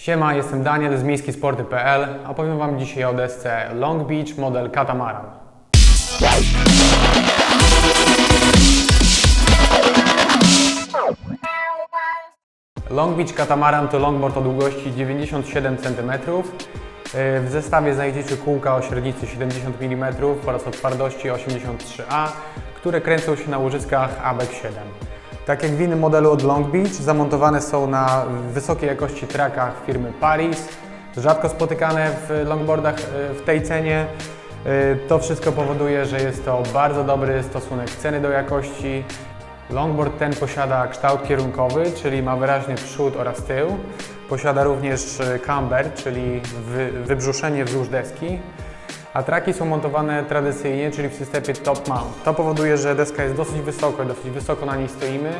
Siema, jestem Daniel z miejskisporty.pl. Opowiem Wam dzisiaj o desce Long Beach model Catamaran. Long Beach Catamaran to longboard o długości 97 cm. W zestawie znajdziecie kółka o średnicy 70 mm oraz o twardości 83A, które kręcą się na łożyskach ABEC 7. Tak jak w innym modelu od Long Beach, zamontowane są na wysokiej jakości trakach firmy Paris, rzadko spotykane w longboardach e, w tej cenie. E, To wszystko powoduje, że jest to bardzo dobry stosunek ceny do jakości. Longboard ten posiada kształt kierunkowy, czyli ma wyraźny przód oraz tył. Posiada również e, camber, czyli wy, wybrzuszenie wzdłuż deski. A traki są montowane tradycyjnie, czyli w systemie top mount. To powoduje, że deska jest dosyć wysoko i dosyć wysoko na niej stoimy.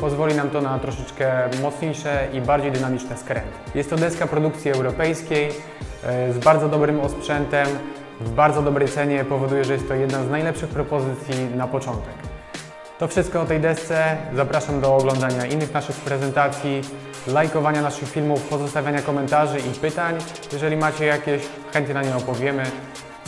Pozwoli nam to na troszeczkę mocniejsze i bardziej dynamiczne skręty. Jest to deska produkcji europejskiej e, z bardzo dobrym osprzętem, w bardzo dobrej cenie. Powoduje, że jest to jedna z najlepszych propozycji na początek. To wszystko o tej desce. Zapraszam do oglądania innych naszych prezentacji, lajkowania naszych filmów, pozostawiania komentarzy i pytań. Jeżeli macie jakieś, chętnie na nie opowiemy.